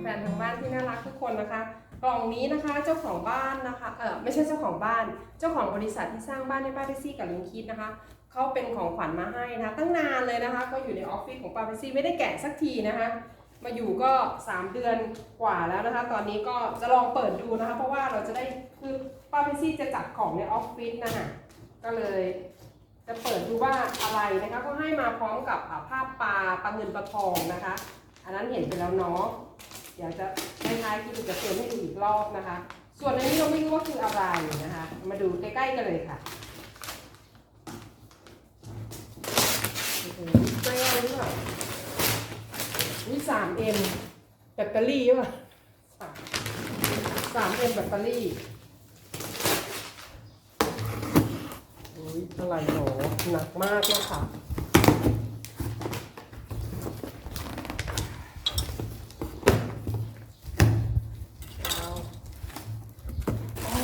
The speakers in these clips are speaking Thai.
แฟนทางบ้านที่น่ารักทุกคนนะคะ กล่องนี้นะคะเจ้าของบ้านนะคะเออไม่ใช่เจ้าของบ้าน เจ้าของบริษัทที่สร้างบ้านให้ป้าเปซี่กับลุงคิดนะคะเขาเป็นของขวัญมาให้นะคะ ตั้งนานเลยนะคะ ก็อยู่ในออฟฟิศของป้าเปซี่ไม่ได้แกะสักทีนะคะ มาอยู่ก็ 3 เดือนกว่าแล้วนะคะ ตอนนี้ก็จะลองเปิดดูนะคะ เพราะว่าเราจะได้คือป้าเปซี่จะจัดของในออฟฟิศนะคะก็เลยจะเปิดดูว่าอะไรนะคะก็ให้มาพร้อมกับอ่าภาพปลาปลาเงินปลาทองนะคะ อันนั้นเห็นไปแล้วเนาะ เดี๋ยวจะคล้ายๆที่จะเติมให้ดูอีกรอบนะคะ ส่วนอันนี้เราไม่รู้ว่าคืออะไรนะคะ มาดูใกล้ๆกันเลยค่ะแก้วหรือเปล่านี่สามเอ็มแบตเตอรี่หรือเปล่าสามเอ็มแบตเตอรี่อุ้ยอะไรหนอหนักมากเลยค่ะว้าวโอ้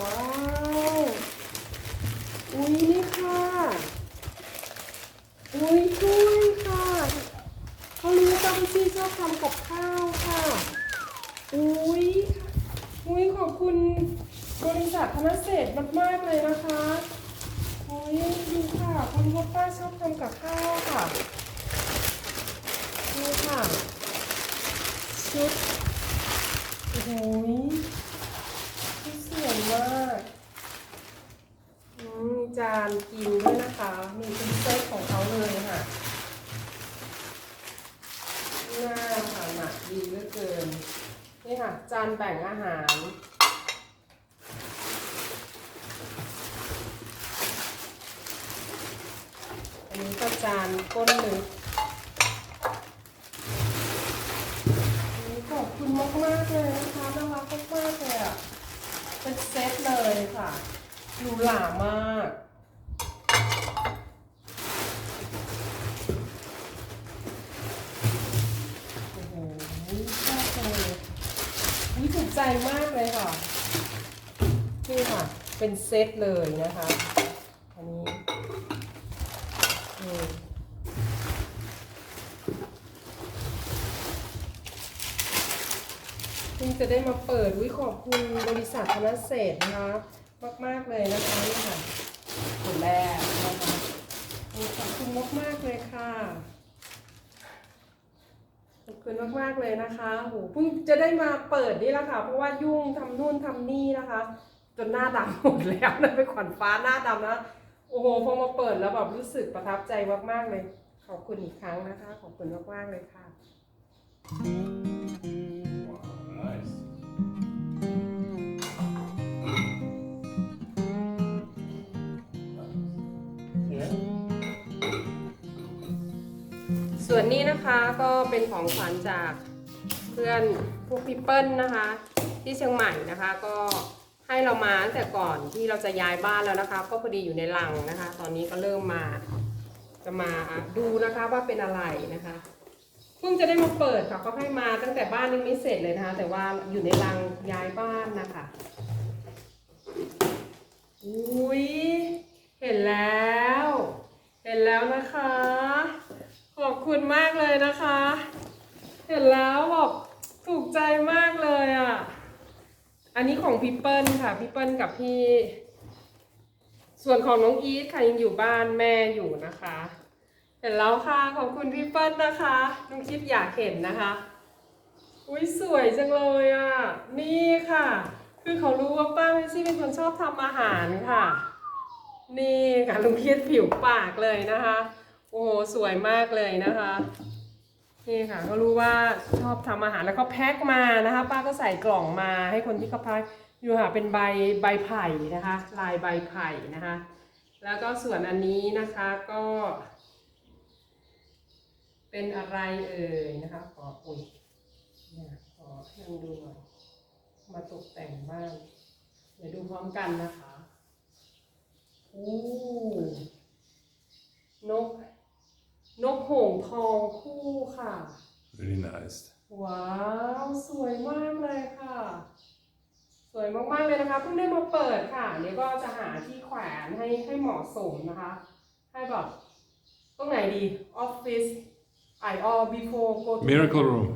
ว้าว อุ้ยนี่ค่ะ อุ้ยช่วยค่ะเขารู้ว่าพี่ซี่ชอบทำกับข้าวค่ะ อุ้ยอุ้ยขอบคุณบริษัท ธนเศรษฐ์มากๆเลยนะคะโอ้ยดูค่ะคุณพ่อป้าชอบทำกับข้าวค่ะนี่ค่ะชุดโอ้โหชุดสวยมากอืมมีจานกินด้วยนะคะมีเป็นเซตของเขาเลยค่ะน่าค่ะหนักดีเหลือเกินนี่ค่ะ จานแบ่งอาหาร อันนี้ก็จานก้นลึกอันขอบคุณมากมากเลยนะคะน่ารักมากๆเลยอะเป็นเซตเลยค่ะหรูหรามากโอ้โหชอบเลยวิถูกใจมากเลยค่ะนี่ค่ะ เป็นเซตเลยนะคะ อันนี้เพิ่ง จะได้มาเปิดวิขอบคุณบริษัทธนเศรษนะคะมาก ๆ เลยนะคะนี่ค่ะคนแรกนะคะขอบคุณมาก ๆ เลยค่ะขอบคุณมาก ๆ เลยนะคะโหเพิ่งจะได้มาเปิดนี่แหละค่ะ เพราะว่ายุ่งทำนู่นทำนี่นะคะ จนหน้าดำหมดแล้วนะไปขวัญฟ้าหน้าดำนะโอ้โหพอมาเปิดแล้วแบบรู้สึกประทับใจมาก ๆ เลย ขอบคุณอีกครั้งนะคะ ขอบคุณมาก ๆ เลยค่ะ Wow, ส่วนนี้นะคะก็เป็นของขวัญจากเพื่อนพวกพี่เปิ้ลนะคะ ที่เชียงใหม่นะคะ ก็ให้เรามาตั้งแต่ก่อนที่เราจะย้ายบ้านแล้วนะคะ ก็พอดีอยู่ในลังนะคะ ตอนนี้ก็เริ่มมาจะมาดูนะคะว่าเป็นอะไรนะคะเพิ่งจะได้มาเปิดค่ะก็ให้มาตั้งแต่บ้านยังไม่เสร็จเลยนะคะ แต่ว่าอยู่ในลังย้ายบ้านนะคะอุ้ยเห็นแล้ว เห็นแล้วนะคะ ขอบคุณมากเลยนะคะ เห็นแล้วแบบถูกใจมากเลยอะ อั นนี้ของพี่เปิ้ลค่ะพี่เปิ้ลกับพี่ ส่วนของน้องอีทค่ะยังอยู่บ้านแม่อยู่นะคะ เห็นแล้วค่ะขอบคุณพี่เปิ้ลนะคะน้องคิดอยากเห็นนะคะ อุ้ยสวยจังเลยอะนี่ค่ะ คือเขารู้ว่าป้าเมซี่เป็นคนชอบทำอาหารค่ะ นี่ค่ะลุงคิดผิวปากเลยนะคะ โอ้โหสวยมากเลยนะคะ นี่ค่ะก็รู้ว่าชอบทำอาหารแล้วก็แพ็คมานะคะ ป้าก็ใส่กล่องมาให้คนที่เขาพักอยู่ค่ะเป็นใบใบไผ่นะคะ ลายใบไผ่นะคะ แล้วก็ส่วนอันนี้นะคะก็ เป็นอะไรเอ่ยนะคะขออุ้ยเนี่ยขอให้ดูหน่อยมาตกแต่งบ้านเดี๋ยวดูพร้อมกันนะคะโอ้นก นกโห่งทองคู่ค่ะ Very nice. ว้าว สวยมากเลยค่ะ สวยมากๆเลยนะคะเพิ่งได้มาเปิดค่ะเดี๋ยวก็จะหาที่แขวนให้ให้เหมาะสมนะคะ ให้แบบตรงไหนดีออฟฟิศไอออ before go to Miracle room.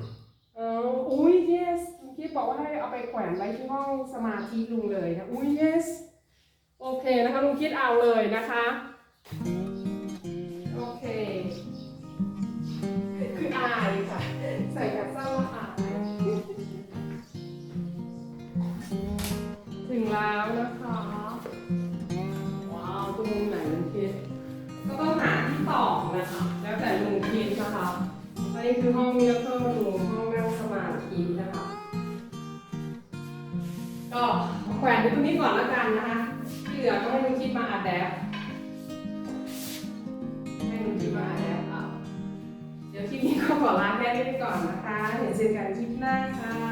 เออ๋ออุ้ย yes ลุงคิดบอกว่าให้เอาไปแขวนไว้ที่ห้องสมาธิลุงเลยนะอุ้ย yes โอเคนะคะลุงคิดเอาเลยนะคะ ต้องนะคะแล้วแต่ลุงคิดนะคะอันนี้คือห้องมิราเคิลรูมห้องนั่งสมาธินะคะ ก็แขวนไว้ตรงนี้ก่อนแล้วกันนะคะที่เหลือก็ให้ลุงคิดมาอัดแอปให้ลุงคิดมาอัดแอปเอาเดี๋ยวคลิปนี้ก็ขอลาแค่นี้ไปก่อนนะคะเดี๋ยวเจอกันคลิปหน้าค่ะ